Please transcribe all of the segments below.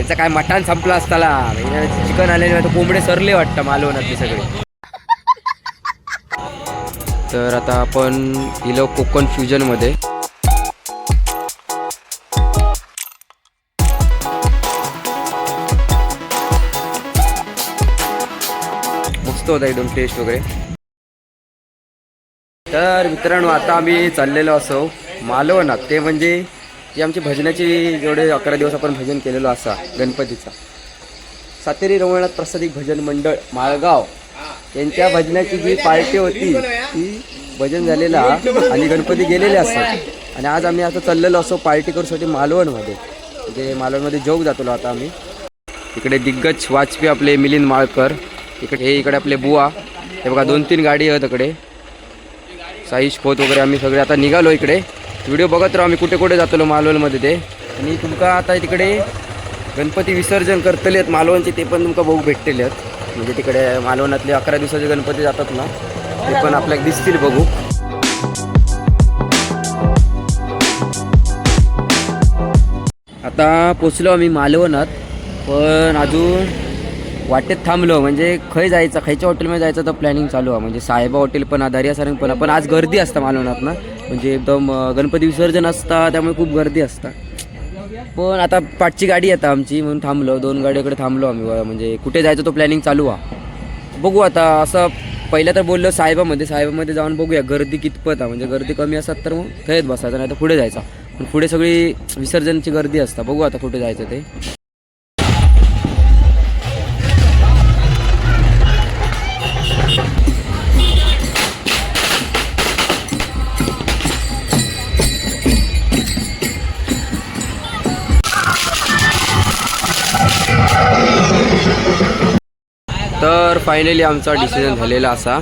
त्यांचं काय मटण संपलं असताला. चिकन आलेले आता कोंबडे सरले वाटतं मालवणातले सगळे. तर आता आपण इलो कोकण फ्युजनमध्ये मस्त होता एकदम टेस्ट वगैरे. तर मित्रांनो आता आम्ही चाललेलो असो मालवणात. ते म्हणजे जी आमची भजनाची जेवढे अकरा दिवस आपण भजन केलेलो असा गणपतीचा. सातेरी रवळनाथ प्रसादिक भजन मंडळ माळगाव. यांच्या भजनाची जी पार्टी होती ती भजन झालेला आणि गणपती गेलेले असतात. आणि आज आम्ही आता चाललेलो असो पार्टी करूसाठी मालवणमध्ये. म्हणजे मालवणमध्ये जोग जातो आता आम्ही. इकडे दिग्गज वाजपेयी आपले मिलिंद माळकर इकडे हे इकडे आपले बुवा. हे बघा दोन तीन गाडी आहेत इकडे. साईश खोत वगैरे आम्ही सगळे आता निघालो इकडे. व्हिडिओ बघत राहू आम्ही कुठे कुठे जातलो मालवणमध्ये ते. आणि तुमका आता तिकडे गणपती विसर्जन करतले आहेत मालवणचे ते पण तुमका बघू भेटलेले आहेत. म्हणजे तिकडे मालवणातले अकरा दिवसाचे गणपती जातात ना ते पण आपल्याला दिसतील बघू. आता पोचलो आम्ही मालवणात पण अजून वाटेत थांबलो म्हणजे खय जायचं खायच्या हॉटेलमध्ये जायचं तर प्लॅनिंग चालू आहे. म्हणजे साहेबा हॉटेल पण आहे दर्या सारंग पण पण आज गर्दी असतं मालवणात ना. म्हणजे एकदम गणपती विसर्जन असतं त्यामुळे खूप गर्दी असतं. पण आता पाठची गाडी आता आमची म्हणून थांबलो. दोन गाडीकडे थांबलो आम्ही. म्हणजे कुठे जायचं तो प्लॅनिंग चालू आहे. बघू आता असं पहिलं तर बोललो साहेबामध्ये. साहेबामध्ये जाऊन बघूया गर्दी कितपत आहे. म्हणजे गर्दी कमी असतात तर मग थंयच बसायचं नाही तर पुढे जायचं. पण पुढे सगळी विसर्जनची गर्दी असता. बघू आता कुठे जायचं ते. फायनली आमचा डिसिजन झालेला असा.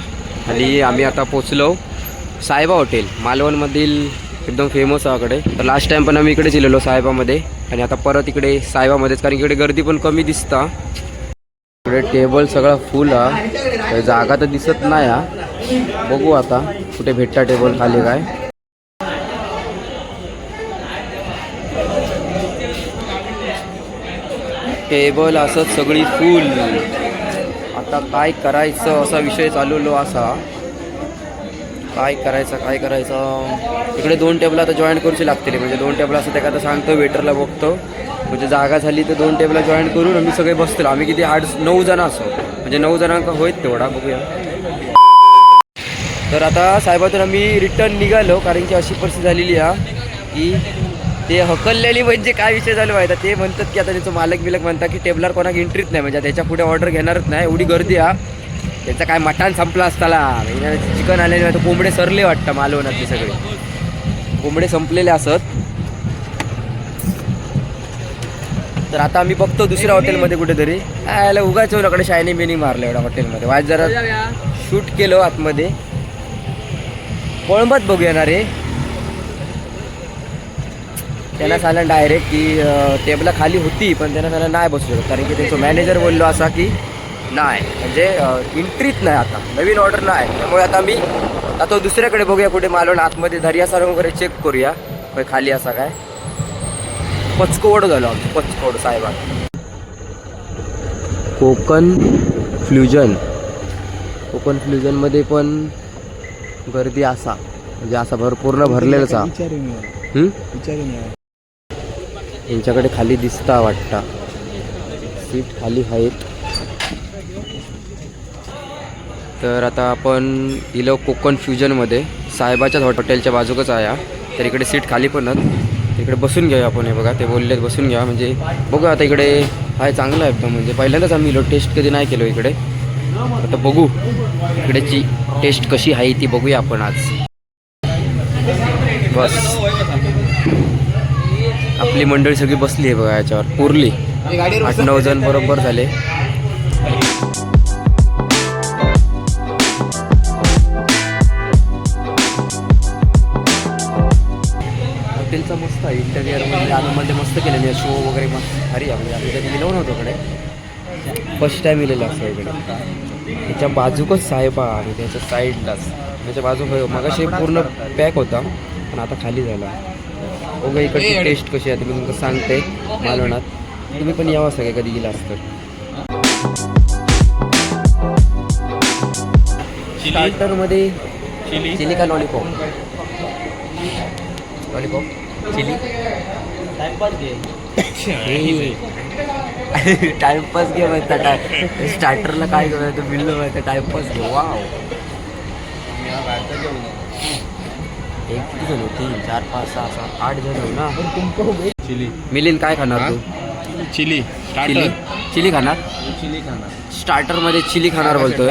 आणि आम्ही आता पोचलो साहेबा हॉटेल मालवणमधील एकदम फेमस आकडे. तर लास्ट टाइम पण आम्ही इकडेच गेलेलो साहेबामध्ये आणि आता परत इकडे साहेबामध्येच कारण इकडे गर्दी पण कमी दिसता. इकडे टेबल सगळा फुल हा जागा तर दिसत नाही हा. बघू आता कुठे भेटता टेबल खाली काय. टेबल असत सगळी फुल आता काय करायचं असा विषय चालवलो असा. काय करायचं काय करायचं? इकडे दोन टेबल आता जॉईन करूची लागतील. म्हणजे दोन टेबल असं त्या सांगतो वेटरला बघतो. म्हणजे जागा झाली तर दोन टेबला जॉईन करून आम्ही सगळे बसतील. आम्ही किती आठ नऊ जण असो. म्हणजे नऊ जणांका होईत तेवढा बघूया. तर आता साहेबातून आम्ही रिटर्न निघालो कारण की अशी परिस्थिती झालेली आहे की ते हकललेली म्हणजे काय विषय झाला माहिती? ते म्हणतात की आता त्याचं मालक बिलक म्हणतात की टेबलर कोणाक एंट्रीच नाही. म्हणजे त्याच्या पुढे ऑर्डर घेणारच नाही. एवढी गर्दी हा. त्याचा काय मटण संपला असताला. चिकन आलेले नाही तर कोंबडे सरले वाटतं मालवणातले सगळे. कोंबडे संपलेले असत. तर आता आम्ही बघतो दुसऱ्या हॉटेलमध्ये कुठेतरी. यायला उगाच येऊन शायनिंग बिनिंग मारलं एवढ्या हॉटेलमध्ये वाज जरा शूट केलं आतमध्ये. कोळंबात बघूया ना रे. त्यांना सांगितलं डायरेक्ट की टेबला खाली होती पण त्यांना त्याला नाही बसलो कारण की त्यांचं मॅनेजर बोललो असा की नाही. म्हणजे एंट्रीच नाही आता. नवीन ऑर्डर नाही. त्यामुळे आता मी आता तो दुसऱ्याकडे बघूया कुठे मालवण आतमध्ये दर्या सर वगैरे चेक करूया. काही खाली असा काय? पचकोड झालो आमचं. पचकोड साहेबा. कोकण फ्युजन कोकण फ्युजनमध्ये पण गर्दी असा. म्हणजे असा भर पूर्ण भरलेलाच हा? हम्म? यांच्याकडे खाली दिसता वाटता. सीट खाली आहेत. तर आता आपण इलो कोकण फ्युजनमध्ये साहेबाच्याच हॉटेलच्या बाजूकच आहे तर इकडे सीट खाली पण आहेत. इकडे बसून घेऊया आपण हे बघा. ते बोलले बसून घ्या. म्हणजे बघू आता इकडे हाय चांगलं आहे एकदम. म्हणजे पहिल्यांदाच आम्ही इलो टेस्ट कधी नाही केलो इकडे. आता बघू इकडेची टेस्ट कशी आहे ती बघूया आपण आज. बस. आपली मंडळी सगळी बसली आहे बघा याच्यावर पुरली आठ नऊ जण बरोबर झाले. हॉटेलचा मस्त आहे इंटेरियर म्हणजे आनंदमध्ये मस्त केलेली आहे शो वगैरे मस्त. भारी आहे म्हणजे आम्ही कधी गेलो नव्हतो इकडे. फर्स्ट टाईम गेलेलं असं इकडे. त्याच्या बाजूकच साहेबा आणि त्याच्या साईडलाच त्याच्या बाजू मगाशी पूर्ण पॅक होता पण आता खाली झाला. बघा इकडची टेस्ट कशी आहे ते मी तुमचं सांगते मालवणात. तुम्ही पण यावं सगळे कधी गेला असतं स्टार्टरमध्ये चिली चिली का लॉलीपॉप लॉलीपॉप चिली टाइमपास घे म्हणतात स्टार्टरला काय करायचं बिल माहिती टाइमपास घे वाव एक किती जण होते? चार पाच सहा सात आठ जण हो ना? चिली. मिलिंद काय खाणार तू? चिली. चिली? चिली खाणार? चिली खाणार. स्टार्टरमध्ये चिली खाणार बोलतोय.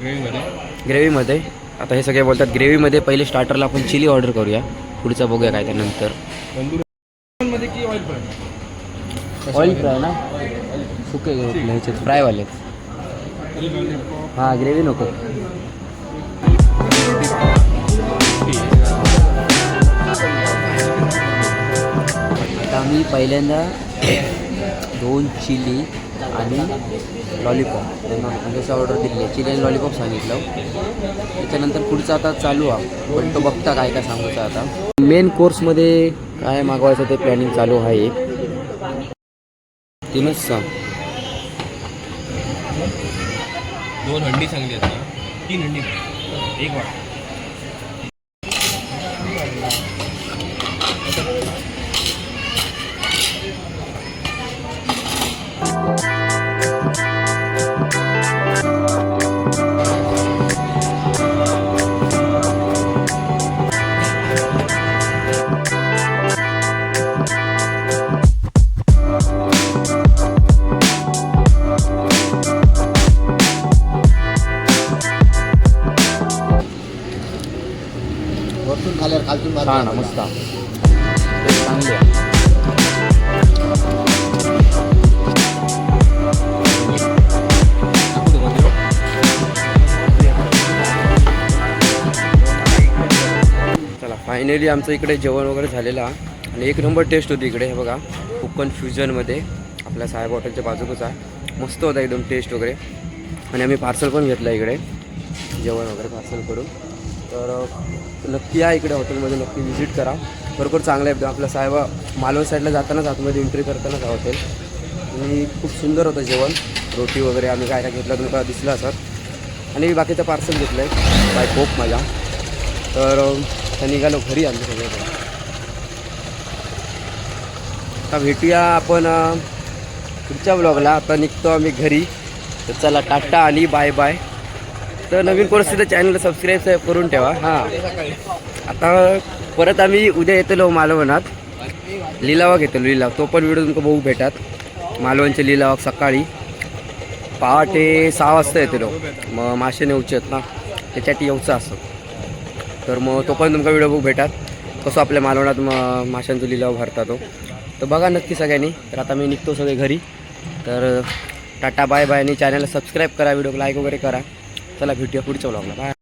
ग्रेव्हीमध्ये. ग्रेव्हीमध्ये. आता हे सगळे बोलतात ग्रेव्हीमध्ये पहिले स्टार्टरला आपण चिली ऑर्डर करूया. पुढचं बघूया काय त्यानंतर. ऑइल फ्राय ना? सुके ह्याचे फ्रायवाले. हां ग्रेव्ही नको. आम्ही पहिल्यांदा दोन चिली आणि लॉलीपॉप. म्हणजे ऑर्डर दिली आहे. चिली आणि लॉलीपॉप सांगितलं. त्याच्यानंतर पुढचं आता चालू आहे. पण तो बघता काय काय सांगायचं आता. मेन कोर्समध्ये काय मागवायचं ते प्लॅनिंग चालू आहे एक. तीनच सांग. दोन हंडी सांगली आता. तीन हंडी. एक वाट. खाल्यावर खालतून भात छान. मस्त ते चांगले आहे. चला फायनली आमचं इकडे जेवण वगैरे झालेलं. आणि एक नंबर टेस्ट होती इकडे हे बघा. कोकण फ्युजनमध्ये आपल्या साहेब हॉटेलच्या बाजूकच आहे. मस्त होता एकदम टेस्ट वगैरे. आणि आम्ही पार्सल पण घेतलं इकडे. जेवण वगैरे पार्सल करून. तर नक्की या इकडे हॉटेलमध्ये नक्की व्हिजिट करा. खरोखर चांगलं आहे. एकदम आपल्या साहेब मालवण साईडला जातानाच आतमध्ये एंट्री करतानाच हा हॉटेल आणि खूप सुंदर होतं जेवण. रोटी वगैरे आम्ही काय काय घेतलं तुम्हाला दिसलं असत आणि बाकीचं पार्सल घेतलं आहे बाय कोप माझ्या. तर त्या निघालो घरी आम्ही सगळे आता भेटूया आपण पुढच्या ब्लॉगला आता निघतो आम्ही घरी. तर चला टाटा आणि बाय बाय तर नवीन कोर्स चॅनल सबस्क्राईब करून ठेवा. हां. आता परत आम्ही उद्या येतलो मालवणात लिलावा घेतो लिलाव. तो पण व्हिडिओ तुमका बघू भेटात. मालवणचे लिलाव सकाळी पहाटे सहा वाजता येतलो. मग मासे नेऊचे आहेत ना. त्याच्यासाठी येऊचं असतं. तर मग तो पण तुमका व्हिडिओ बघू भेटात. कसं आपल्या मालवणात म माशांचा लिलाव भरता तो. तर बघा नक्की सगळ्यांनी. तर आता मी निघतो सगळे घरी. तर टाटा बाय बाय. आणि चॅनलला सबस्क्राईब करा व्हिडिओ लाईक वगैरे करा. चला भेटूया पुढच्या ब्लॉगला बाय